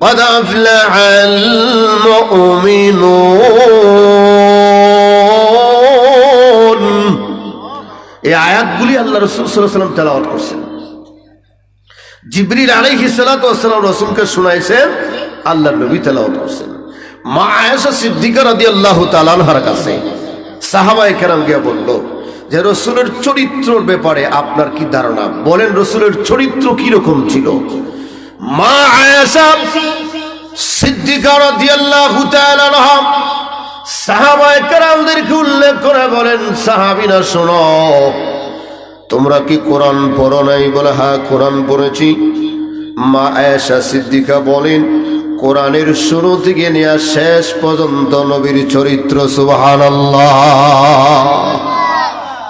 قد أفلح المؤمنون এই আয়াতগুলি আল্লাহ রসুল সাল্লাহ সাল্লাম তেলাওয়াত করছেন জিবরিল আলাইহি সালাতু ওয়াসসালাম রাসূলকে শুনাইছেন আল্লাহর নবী তেলাওয়াত করছেন মা আয়েশা সিদ্দিকা রাদিয়াল্লাহু তাআলা আনহার কাছে সাহাবায়ে কেরাম গিয়ে বলল যে রসুলের চরিত্রর ব্যাপারে আপনার কি ধারণা বলেন রসুলের চরিত্র কি রকম ছিল মা আয়েশা সিদ্দিকা রাদিয়াল্লাহু তাআলা আনহা সাহাবায়ে কেরামদেরকে উল্লেখ করে বলেন, সাহাবীরা, শোনো, তোমরা কি কোরআন পড়ো নাই বলে? হ্যাঁ কোরআন পড়েছি। মা আয়েশা সিদ্দিকা বলেন, কোরআনের শুরু থেকে নিয়ে শেষ পর্যন্ত নবীর চরিত্র সুবাহান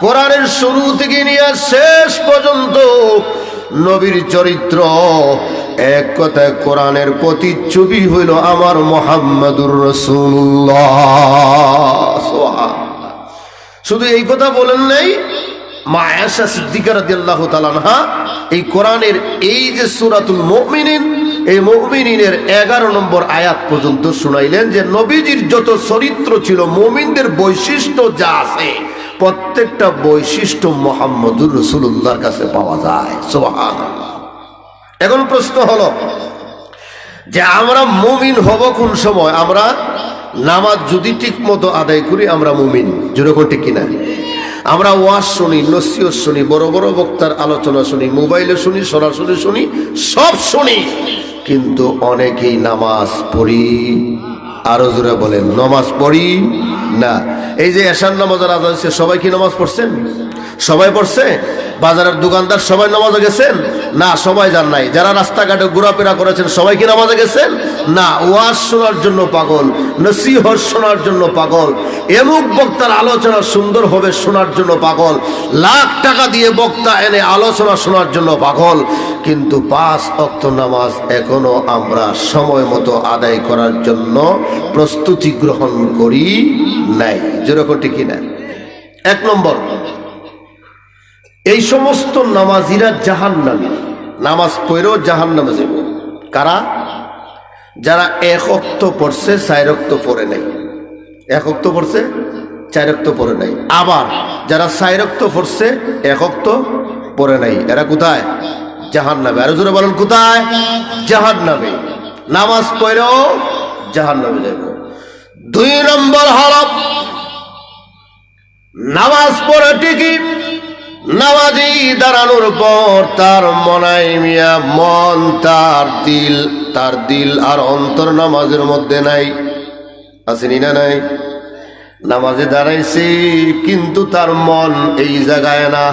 কোরআনের শুরু থেকে নিয়ে শেষ পর্যন্ত নবীর চরিত্র এক কথায় কোরআনের প্রতিচ্ছবি হইল আমার মোহাম্মদুর রসুল্লাহ শুধু এই কথা বলেন নাই? মা আয়েশা সিদ্দিকা রাদিয়াল্লাহু তাআলা এই কোরআনের এই যে সূরাতুল মুমিনিন, এই মুমিনিনের 11 নম্বর আয়াত পর্যন্ত শুনাইলেন যে নবীজির যত চরিত্র ছিল, মুমিনদের বৈশিষ্ট্য যা আছে, প্রত্যেকটা বৈশিষ্ট্য মোহাম্মদুর রসুল্লাহর কাছে পাওয়া যায়। সুবহানাল্লাহ। এখন প্রশ্ন হলো যে আমরা মুমিন হব কোন সময়? আমরা নামাজ যদি ঠিক মতো আদায় করি আমরা মুমিন। যেরকম ঠিক কিনা? আমরা ওয়াজ শুনি নসিহত শুনি বড় বড় বক্তার আলোচনা শুনি মোবাইলে শুনি সরাসরি শুনি সব শুনি। কিন্তু অনেকেই নামাজ পড়ি। আরও জোরে বলেন নামাজ পড়ি না। এই যে এশার নামাজের হচ্ছে, সবাই কি নামাজ পড়ছেন? সবাই পড়ছে? বাজারের দোকানদার সবাই নামাজে গেছেন? না, সবাই যান নাই। যারা রাস্তাঘাটে ঘোরাফেরা করেছেন, সবাই কি নামাজে গেছেন? না, ওয়াজ শোনার জন্য পাগল, নসিহত শোনার জন্য পাগল, এমুক বক্তার আলোচনা সুন্দর হবে শোনার জন্য পাগল, লাখ টাকা দিয়ে বক্তা এনে আলোচনা শোনার জন্য পাগল, কিন্তু পাঁচ অক্ত নামাজ এখনও আমরা সময় মতো আদায় করার জন্য প্রস্তুতি গ্রহণ করি নাই। যেরকম ঠিকই না এক নম্বর এই সমস্ত নামাজিরা জাহান নামে নামাজ পড়েও জাহান নামে যাব। কারা? যারা এক অক্ত পড়ছে অক্ত পড়ে নাই। এক অক্ত পড়ছে, চার অক্ত পড়ে নাই। আবার যারা অক্ত পড়ছে, এক অক্ত পড়ে নাই। এরা কোথায়? জাহান নামে আরও জোরে বলেন, কোথায়? জাহান নামে নামাজ পড়েও জাহান নামে যাব দুই নম্বর হরফ নামাজ পড়ে ঠিকই নামাজি দাঁড়ানোর পর তার মনাই মিয়া মন, তার দিল তার দিল আর অন্তর নামাজের মধ্যে নাই। আসেনি না নাই? নামাজে দাঁড়াইছে, কিন্তু তার মন এই জায়গায় না।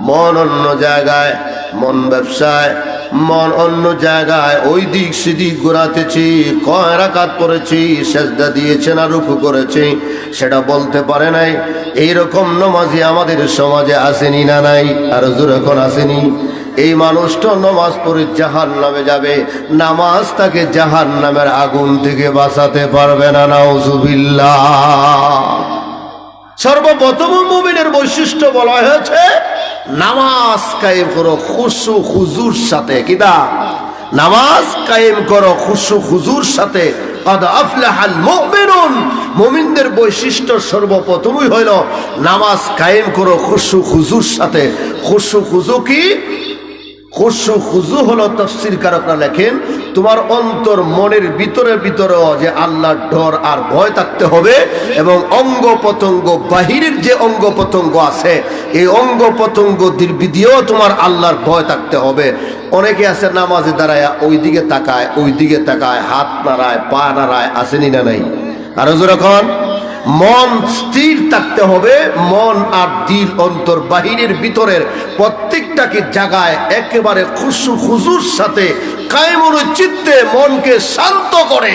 মন অন্য জায়গায়, মন ব্যবসায়, মন অন্য জায়গায়। ওই দিক সেদিক ঘোরাতেছি, কয় রাকাত করেছি সেজদা দিয়েছে না রুকু করেছি, সেটা বলতে পারে নাই। এইরকম নমাজি আমাদের সমাজে আসেনি না নাই? আর এখন আসেনি? এই মানুষটা নমাজ পড়ে জাহান নামে যাবে। নামাজ তাকে জাহান নামের আগুন থেকে বাঁচাতে পারবে না, নাউজুবিল্লাহ। সর্বপ্রথম মুমিনের বৈশিষ্ট্য বলা হয়েছে, নামাজ কায়েম করো, খুশু খুজুর সাথে। কিদা নামাজ কায়েম করো, খুশু খুজুর সাথে। মমিনদের বৈশিষ্ট্য সর্বপ্রথমই হইল নামাজ কায়েম করো খুশু খুজুর সাথে। খুশু খুজু কি? খুশু খুজু হলো তফসির কারকরা লেখেন। তোমার অন্তর মনের ভিতরে ভিতরেও যে আল্লাহর ডর আর ভয় থাকতে হবে এবং অঙ্গ প্রত্যঙ্গ বাহিরের যে অঙ্গ প্রত্যঙ্গ আছে, এই অঙ্গ প্রত্যঙ্গ দিয়েও তোমার আল্লাহর ভয় থাকতে হবে। অনেকে আছে নামাজে দাঁড়ায় ওই দিকে তাকায় ওই দিকে তাকায়, হাত নাড়ায়, পা নাড়ায়, আসেনি না নাই? আরও যেরকম মন স্থির থাকতে হবে, মন আর দিল অন্তর বাহিরের ভিতরের প্রত্যেকটাকে জাগায়, একেবারে খুশু খুজুর সাথে কায়মন চিত্তে মনকে শান্ত করে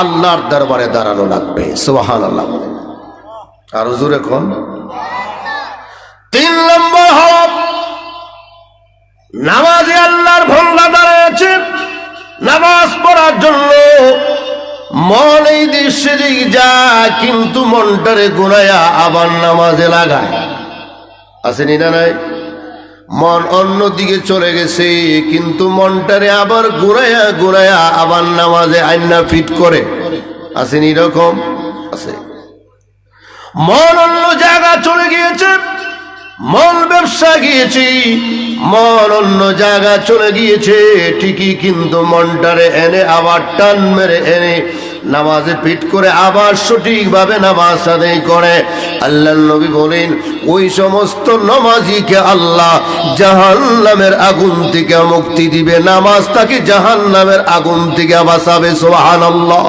আল্লাহর দরবারে দাঁড়ানো লাগবে। সোহান আল্লাহ আর হুজুর এখন? তিন নম্বর হব নামাজে আল্লাহর ভঙ্গা দাঁড়াচ্ছে নামাজ পড়ার জন্য মন এই দৃশ্যে যায় কিন্তু মনটারে গুনায়া আবার নামাজে লাগায়। আসেনি না নাই? মন অন্যদিকে চলে গেছে, কিন্তু মনটারে আবার ঘুরাইয়া ঘুরাইয়া আবার নামাজে আইনা ফিট করে। আসেন এরকম? আছে। মন অন্য জায়গা চলে গিয়েছে, মন ব্যবসা গিয়েছি, মন অন্য জায়গা চলে গিয়েছে, ঠিকই কিন্তু মনটারে এনে আবার টান মেরে এনে নামাজে পিট করে আবার সঠিকভাবে নামাজ আদায় করে। আল্লাহ নবী বলেন, ওই সমস্ত নামাজিকে আল্লাহ জাহান নামের আগুন থেকে মুক্তি দিবে। নামাজ তাকে জাহান নামের আগুন থেকে বাঁচাবে সোহান আল্লাহ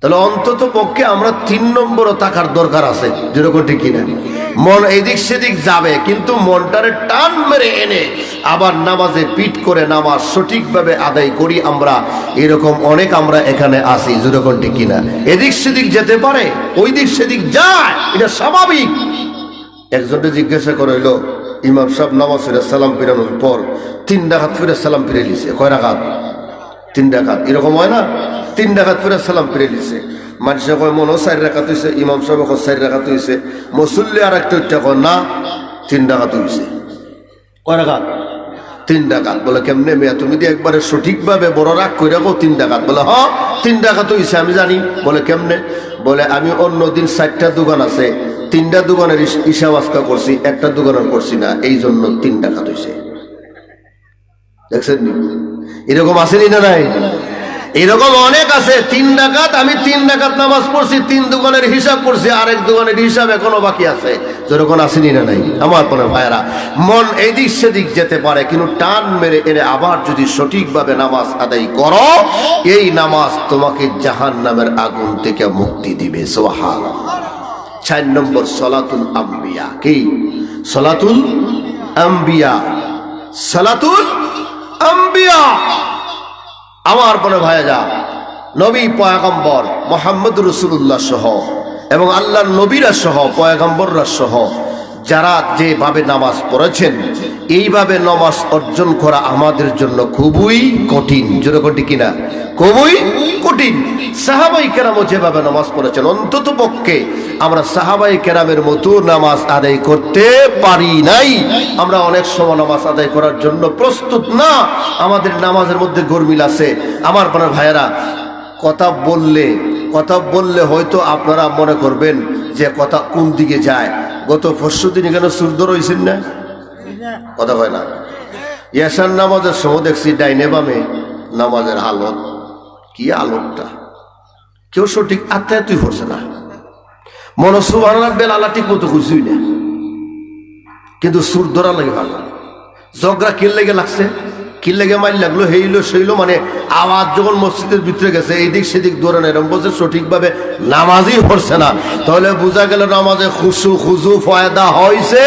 তাহলে অন্তত পক্ষে আমরা তিন নম্বরও থাকার দরকার আছে, যেরকম ঠিক কিনা। মন এদিক সেদিক যাবে, কিন্তু মনটারে টান মেরে এনে আবার নামাজে পিট করে নামাজ সঠিকভাবে আদায় করি আমরা। এরকম অনেক আমরা এখানে আসি যেরকম ঠিক কিনা। এদিক সেদিক যেতে পারে ওই দিক সেদিক যায়, এটা স্বাভাবিক। একজনকে জিজ্ঞাসা করে হইল ইমাম সাহেব নামাজ ফিরে সালাম ফিরানোর পর তিন ডাকাত ফিরে সালাম ফিরে লিছে কয় রাখাত তিন ডাকাত। এরকম হয় না? তিন ডাকাত ফিরে সালাম ফিরে লিছে মানুষে কয় মনে চার রাখাত হয়েছে ইমাম সাহেব এখন চার রাখাত হয়েছে মুসল্লি আর একটা উঠতে কয় না তিন ডাকাত হয়েছে কয় রাখাত? তিন ডাকাত বলে কেমনে মেয়া তুমি দিয়ে একবারে সঠিকভাবে বড় রাগ করে রাখো তিন ডাকাত বলে হ তিন ডাকাত হয়েছে আমি জানি। বলে কেমনে? বলে আমি অন্য দিন চারটা দোকান আছে তিনটা দোকানের ইস- হিসাব আজকা করছি একটা দোকানের করছি না এই জন্য তিন ডাকাত হয়েছে দেখছেন? এরকম আসেনি না নাই? এরকম অনেক আছে, তিন ডাকাত, আমি তিন ডাকাত নামাজ পড়ছি, তিন দোকানের হিসাব করছি আরেক দোকানের হিসাব এখনও বাকি আছে। যেরকম আসেনি না নাই? আমার কোনো ভাইয়েরা, মন এদিক সেদিক যেতে পারে, কিন্তু টান মেরে এনে আবার যদি সঠিকভাবে নামাজ আদায় করো, এই নামাজ তোমাকে জাহান নামের আগুন থেকে মুক্তি দিবে সোহান চার নম্বর, সলাতুল আম্বিয়া। কি? সলাতুল আম্বিয়া। সালাতুল আম্বিয়া। আমার ভাইয়া যা নবী পয়াগম্বর মোহাম্মদ রসুল্লাহ সহ এবং আল্লাহ নবীরা সহ পয়াগম্বররা সহ যারা যেভাবে নামাজ পড়েছেন, এইভাবে নামাজ অর্জন করা আমাদের জন্য খুবই কঠিন। যেরকম কিনা? খুবই কঠিন। সাহাবাই কেরামও যেভাবে নামাজ পড়েছেন, অন্তত পক্ষে আমরা সাহাবাই কেরামের মতো নামাজ আদায় করতে পারি নাই। আমরা অনেক সময় নামাজ আদায় করার জন্য প্রস্তুত না। আমাদের নামাজের মধ্যে গরমিল আছে। আমার আপনার ভাইয়েরা, কথা বললে কথা বললে হয়তো আপনারা মনে করবেন যে কথা কোন দিকে যায়। গত পরশু দিন এখানে সুন্দর হয়েছেন না? কথা কয় না। ইয়াসান নামাজের সময় দেখছি ডাইনে বামে নামাজের হালত। কি আলোকটা কেউ সঠিক আত্মায় তুই পড়ছে না মনসুবান বেল আল্লাহ ঠিক মতো খুঁজুই না। কিন্তু সুর ধরা লাগে ভালো। জগরা কিল লেগে লাগছে? কিল লেগে মাইল লাগল, হেইলো সেইলো মানে আওয়াজ যখন মসজিদের ভিতরে গেছে, এইদিক সেদিক দৌড়ানো এরকম বলছে, সঠিকভাবে নামাজই পড়ছে না। তাহলে বোঝা গেল নামাজে খুশু খুজু ফয়দা হয়েছে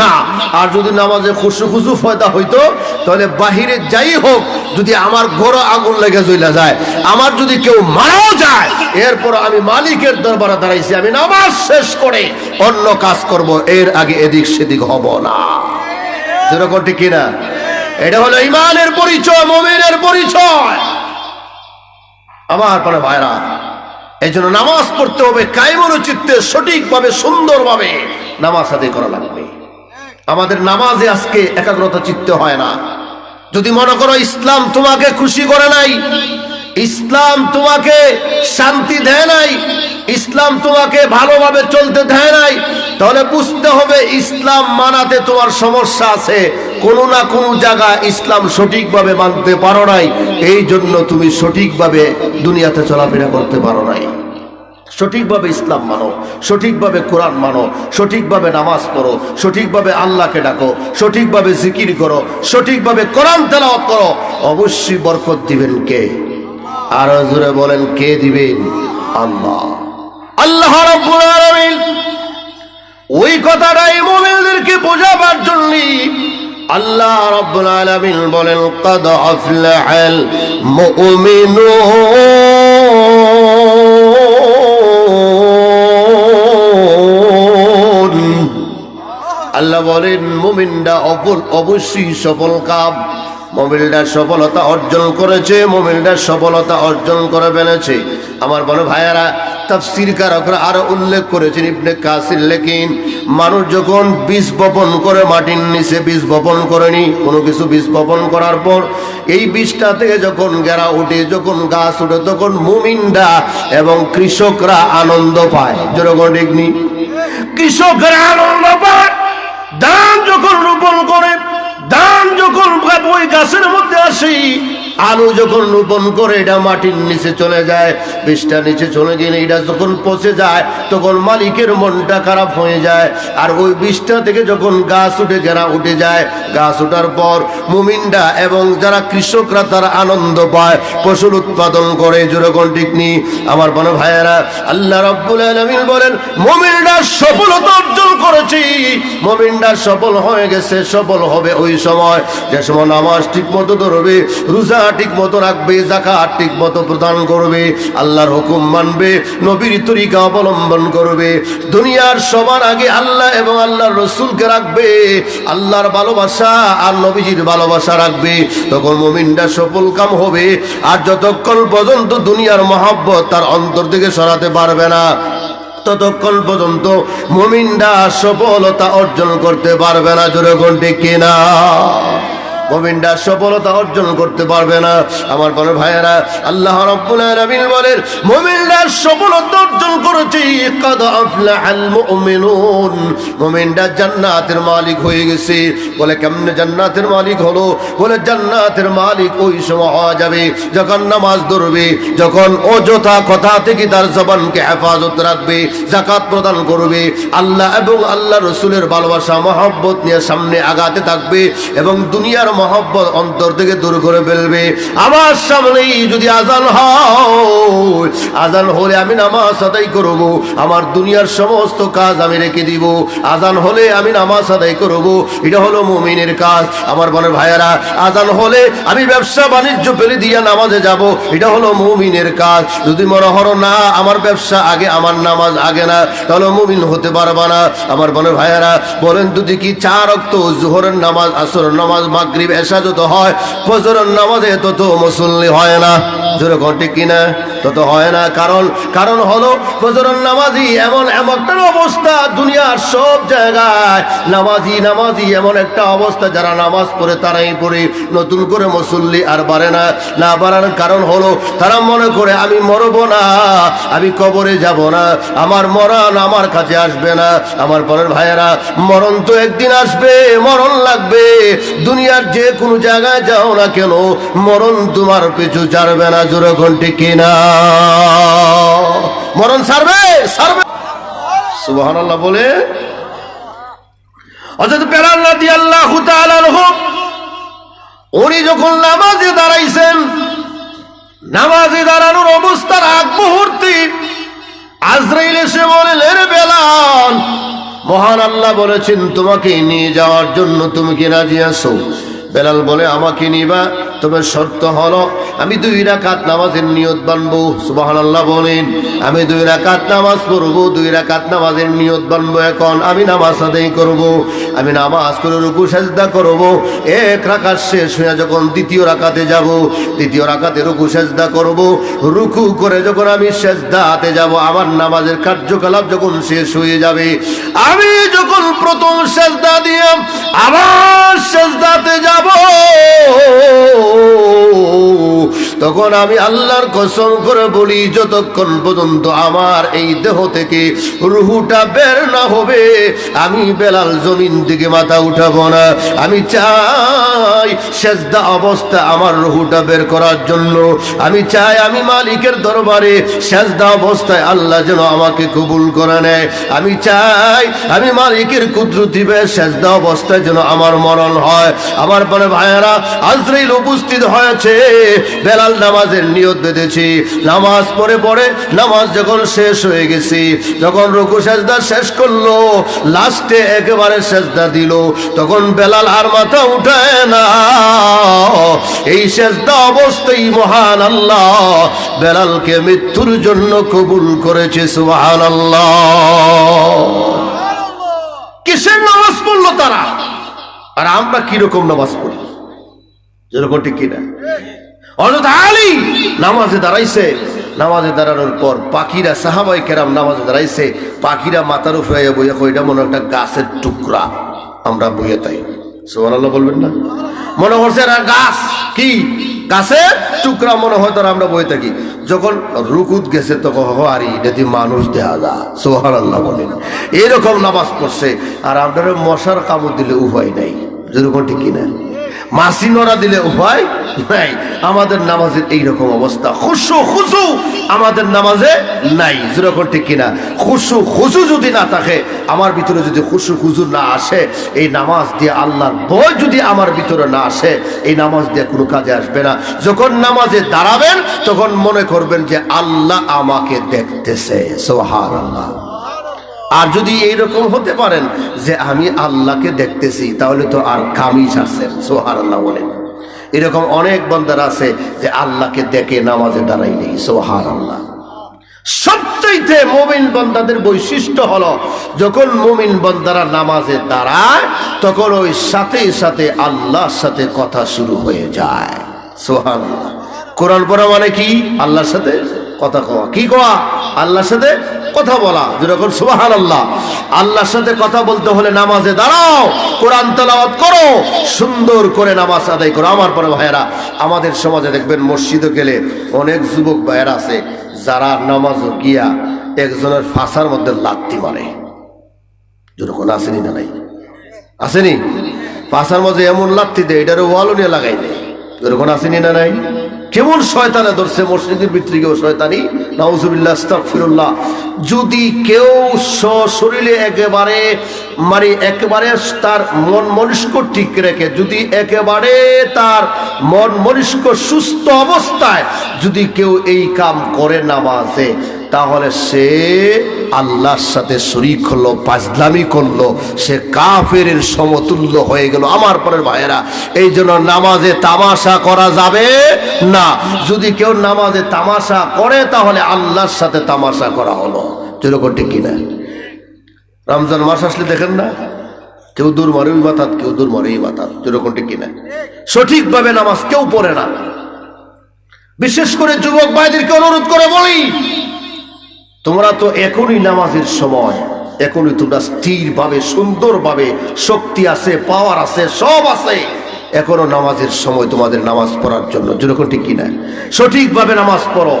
না। আর যদি নামাজে খুশু খুজু ফয়দা হইতো, তাহলে বাহিরে যাই হোক, যদি আমার ঘর আগুন লেগে চলে যায়, আমার যদি কেউ মারাও যায়, এরপর আমি মালিকের দরবারে দাঁড়াইছি, আমি নামাজ শেষ করে অন্য কাজ করব, এর আগে এদিক সেদিক হব না। যেরকম ঠিক কিনা? এটা হলো ইমানের পরিচয়, মমিনের পরিচয়। আমার পরে ভাইরা এই জন্য নামাজ পড়তে হবে কায়মন চিত্তে, সঠিকভাবে, সুন্দরভাবে নামাজ আদায় করা লাগবে। আমাদের নামাজে আজকে একাগ্রতা চিত্তে হয় না। যদি মনে করো ইসলাম তোমাকে খুশি করে নাই, ইসলাম তোমাকে শান্তি দেয় নাই, ইসলাম তোমাকে ভালোভাবে চলতে দেয় নাই তাহলে বুঝতে হবে ইসলাম মানাতে তোমার সমস্যা আছে। কোনো না কোনো জায়গা ইসলাম সঠিকভাবে মানতে পারো নাই। এই জন্য তুমি সঠিকভাবে দুনিয়াতে চলাফেরা করতে পারো নাই। সঠিকভাবে ইসলাম মানো, সঠিকভাবে কোরআন মানো, সঠিকভাবে নামাজ পড়ো, সঠিকভাবে আল্লাহকে ডাকো, সঠিকভাবে জিকির করো, সঠিকভাবে কোরআন তেলাওয়াত করো। অবশ্যই বরকত দিবেন কে? আরও জোরে বলেন, কে দিবেন? আল্লাহ। আল্লাহ রাব্বুল আলামিন ওই কথাটাই মোমিনদেরকে বোঝাবার জন্যে আল্লাহ রব্বুল আলামিন বলেন, কদ আফলাহাল মুমিনুন। আল্লাহ বলেন, মুমিনরা অবশ্যই সফল কাব মোমিলটা সফলতা অর্জন করেছে মোমিলটা সফলতা অর্জন করে ফেলেছে। আমার বড় ভাইয়ারা, তাফসির কারকরা আরও উল্লেখ করেছেন ইবনে কাসির লেকিন মানুষ যখন বীজ বপন করে মাটির নিচে বীজ বপন করেনি, কোনো কিছু বীজ বপন করার পর এই বীজটা থেকে যখন গেরা উঠে, যখন গাছ উঠে, তখন মুমিনরা এবং কৃষকরা আনন্দ পায়। যেরকম ঠিক কৃষকরা আনন্দ পায়, ধান যখন রোপণ করে ধান যখন ওই গাছের মধ্যে আসি আলু যখন রোপণ করে, এটা মাটির নিচে চলে যায় বীজটা নিচে চলে গেলে এটা যখন পচে যায়, তখন মালিকের মনটা খারাপ হয়ে যায়। আর ওই বীজটা থেকে যখন গাছ উঠে গেরা উঠে যায়, গাছ ওঠার পর মুমিনরা এবং যারা কৃষকরা তারা আনন্দ পায়, ফসল উৎপাদন করে। যেরকম ঠিক নেই আমার বড় ভাইয়েরা, আল্লাহ রব্বুল আলমিন বলেন, মুমিনরা সফলতা অর্জন করেছি। মুমিনরা সফল হয়ে গেছে, সফল হবে ওই সময়। যে সময় নামাজ ঠিক মতো ধরবে, রোজা ঠিক মতো রাখবে, জাকাত ঠিক মতো প্রদান করবে, আল্লাহর হুকুম মানবে, নবীর তরিকা অবলম্বন করবে। দুনিয়ার সবার আগে আল্লাহ এবং আল্লাহর রসুলকে রাখবে, আল্লাহর ভালোবাসা আর নবীজির ভালোবাসা রাখবে। তখন মুমিনটা সফল কাম হবে, আর যতক্ষণ পর্যন্ত দুনিয়ার মহাব্বত তার অন্তর থেকে সরাতে পারবে না, ততক্ষণ পর্যন্ত মুমিনরা সফলতা অর্জন করতে পারবে না, জোরে কোনটি কিনা? মুমিনরা সফলতা অর্জন করতে পারবে না। আমার বড় ভাইয়েরা, আল্লাহ রাব্বুল আলামিন বলেন, মুমিনরা সফলতা অর্জন করেছে কাদ আফলাহাল মুমিনুন। মুমিনরা জান্নাতের মালিক হয়ে গেছে। বলে, কেমনে জান্নাতের মালিক হলো? বলে, জান্নাতের মালিক ওই সময় হওয়া যাবে যখন নামাজ ধরবে, যখন অযথা কথা থেকে তার জবানকে হেফাজত রাখবে জাকাত প্রদান করবে। আল্লাহ এবং আল্লাহ রসুলের ভালোবাসা, মহব্বত নিয়ে সামনে আগাতে থাকবে এবং দুনিয়ার মহব্বত অন্তর থেকে দূর করে ফেলবে। আমার সামনেই যদি আজান হয়, আজান হলে আমি নামাজ আদায় করব। আমার দুনিয়ার সমস্ত কাজ আমি রেখে দিব। আজান হলে আমি নামাজ আদায় করব। এটা হলো মুমিনের কাজ। আমার মনে ভাইয়ারা, আজান হলে আমি ব্যবসা বাণিজ্য ফেলে দিয়ে নামাজে যাব। এটা হলো মুমিনের কাজ। যদি মনে হলো না, আমার ব্যবসা আগে, আমার নামাজ আগে না, তাহলে মুমিন হতে পারবা না। আমার মনে ভাইয়েরা, বলেন, যদি কি চার অক্ত জোহরের নামাজ আসর নামাজ মাগরিব এসা যত হয়, ফজরের নামাজে তত মুসল্লি হয় না। জোরে ঘটে কিনা? তত হয় না। কারণ কারণ হলো ফজরের নামাজি এমন এমন অবস্থা দুনিয়ার সব জায়গায়। নামাজি নামাজি এমন একটা অবস্থা, যারা নামাজ পড়ে তারাই পড়ে। নতুন করে মুসল্লি আর বাড়ে না। না বাড়ার কারণ হলো তারা মনে করে, আমি মরব না, আমি কবরে যাব না। আমার মরণ আমার কাছে আসবে না। আমার পরের ভাইয়েরা, মরণ তো একদিন আসবে, মরণ লাগবে। দুনিয়ার যে কোনো জায়গায় যাও না কেন, মরণ তোমার পিছু ছাড়বে না যেরকম ঘন্টি কিনা? মরণ ছাড়বে ছাড়বে। সুবহান বলে অর্থাৎ বেলাল্লা দিয়ে আল্লাহ উনি যখন নামাজে দাঁড়াইছেন, নামাজে দাঁড়ানোর অবস্থার আগ মুহূর্তে আজরাইল এসে বলেন রে বেলাল, মহান আল্লাহ বলেছেন তোমাকে নিয়ে যাওয়ার জন্য তুমি কি রাজি আছো? বেলাল বলে, আমাকে নিবা, তবে শর্ত হলো, আমি দুই রাকাত নামাজের নিয়ত বানবো সুবাহান আল্লাহ বলেন, আমি দুই রাকাত নামাজ পড়ব, দুই রাকাত নামাজের নিয়ত বানবো এখন আমি নামাজ আদায় করব। আমি নামাজ করে রুকু, সেজদা করব। এক রাকাত শেষ হয়ে যখন দ্বিতীয় রাকাতে যাব, দ্বিতীয় রাকাতে রুকু, সেজদা করব। রুকু করে যখন আমি সেজদাতে যাব, আমার নামাজের কার্যকলাপ যখন শেষ হয়ে যাবে, আমি যখন প্রথম সেজদা দিয়ে আবার সেজদাতে যাব তখন আমি আল্লাহর কসম করে বলি, যতক্ষণ পর্যন্ত আমার এই দেহ থেকে রুহুটা বের না হবে, আমি বেলাল জমিন থেকে মাথা উঠাবো না। আমি চাই সেজদা অবস্থা আমার রুহুটা বের করার জন্য। আমি চাই আমি মালিকের দরবারে সেজদা অবস্থায় আল্লাহ যেন আমাকে কবুল করে নেয়। আমি চাই আমি মালিকের কুদরতি বে সেজদা অবস্থায় যেন আমার মরণ হয়। আমার পরে ভাইয়েরা আজরাইল উপস্থিত হয়েছে। বেলাল নামাজের নিয়ত বেঁধেছি। নামাজ পড়ে পড়ে নামাজ যখন শেষ হয়ে গেছি, যখন রুকু সেজদা শেষ করল, লাস্টে একেবারে সেজদা দিল, তখন বেলাল আর মাথা উঠায় না। এই সেজদা অবস্থায় মহান আল্লাহ। বেলালকে মৃত্যুর জন্য কবুল করেছে সুহান আল্লাহ কিসের নামাজ পড়ল তারা? আর আমরা কীরকম নামাজ পড়ি? যেরকম ঠিক কিনা? অযথা নামাজে দাঁড়াইছে। নামাজে দাঁড়ানোর পর পাখিরা সাহাবাই কেরাম নামাজে দাঁড়াইছে। পাখিরা মাথার উপরে বইয়া কইটা মনে একটা গাছের টুকরা। আমরা বইয়ে তাই। আল্লাহ বলবেন না? মনে করছে গাছ। কি? গাছের টুকরা মনে হয় তারা আমরা বই থাকি। যখন রুকুত গেছে, তখন হারি যদি মানুষ দেয়া যা। সোহার আল্লাহ বলেন। এরকম নামাজ পড়ছে। আর আপনার মশার কামড় দিলে উপায় নাই। যেরকম ঠিক কিনা? মাসি নড়া দিলে উপায় নাই। আমাদের নামাজের এইরকম অবস্থা। খুশু খুশু আমাদের নামাজে নাই। যেরকম ঠিক কিনা। খুশু খুশু যদি না থাকে, আমার ভিতরে যদি খুশু খুজু না আসে, এই নামাজ দিয়ে আল্লাহর ভয় যদি আমার ভিতরে না আসে, এই নামাজ দিয়ে কোনো কাজে আসবে না। যখন নামাজে দাঁড়াবেন, তখন মনে করবেন যে আল্লাহ আমাকে দেখতেছে। সোহার আল্লাহ আর যদি এইরকম হতে পারেন যে আমি আল্লাহকে দেখতেছি, তাহলে তো আর কামিজ আছেন সোহার আল্লাহ বলেন। এরকম অনেক বন্দার আছে যে আল্লাহকে দেখে নামাজে দাঁড়াই নেই সোহার আল্লাহ সবচাইতে মোমিন বন্দাদের বৈশিষ্ট্য হলো, যখন মোমিন বন্দারা নামাজে দাঁড়ায়, তখন ওই সাথে সাথে আল্লাহর সাথে কথা শুরু হয়ে যায় সোহান কোরআন পড়া মানে কি? আল্লাহর সাথে কথা কওয়া। কি কওয়া? আল্লাহর সাথে কথা বলা। যেরকম সুবাহান আল্লাহ আল্লাহর সাথে কথা বলতে হলে নামাজে দাঁড়াও, কোরআন তেলাওয়াত করো, সুন্দর করে নামাজ আদায় করো। আমার পরে ভাইয়েরা, আমাদের সমাজে দেখবেন মসজিদে গেলে অনেক যুবক ভাইয়েরা আছে, যারা নামাজ গিয়া একজনের ফাঁসার মধ্যে লাত্তি মারে। যেরকম আসেনি না নাই? আসেনি? ফাঁসার মধ্যে এমন লাত্তি দেয় এটারও ওয়ালও নিয়ে লাগাই নেই এরকম আসেনি না নাই? কেমন শয়তানে ধরছে মসজিদের ভিতরে কেউ শয়তানি, নাউজুবিল্লাহ, আস্তাগফিরুল্লাহ। যদি কেউ শরীরে একেবারে মানে একেবারে তার মন মনস্ক ঠিক রেখে, যদি একেবারে তার মন মনিষ্ক সুস্থ অবস্থায়, যদি কেউ এই কাম করে নামাজে তাহলে সে আল্লাহর সাথে শরিক হলো পাজলামি করল, সে কাফের সমতুল্য হয়ে গেল। আমার পরের ভাইয়েরা, এই জন্য নামাজে তামাশা করা যাবে না। যদি কেউ নামাজে তামাশা করে, তাহলে আল্লাহর সাথে তামাশা করা হলো। যেরকম ঠিক কিনা? রমজান মাস আসলে দেখেন না, কেউ দূর মারে ওই মাথাত কেউ দূর মারে এই মাথাত যেরকম ঠিক কিনা? সঠিকভাবে নামাজ কেউ পড়ে না। বিশেষ করে যুবক ভাইদেরকে অনুরোধ করে বলি তোমরা তো এখনই নামাজের সময়। এখনই তোমরা স্থিরভাবে, সুন্দরভাবে শক্তি আছে পাওয়ার আছে, সব আছে। এখনও নামাজের সময় তোমাদের নামাজ পড়ার জন্য। যেরকম ঠিক কিনা? সঠিকভাবে নামাজ পড়ো।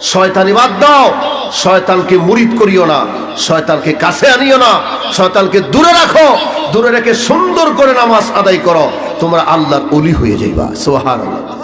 শয়তানি বাদ দাও। শয়তানকে মুরিদ করিও না। শয়তানকে কাছে আনিও না। শয়তানকে দূরে রাখো। দূরে রেখে সুন্দর করে নামাজ আদায় করো। তোমরা আল্লাহর অলি হয়ে যাইবা। সোহান আল্লাহ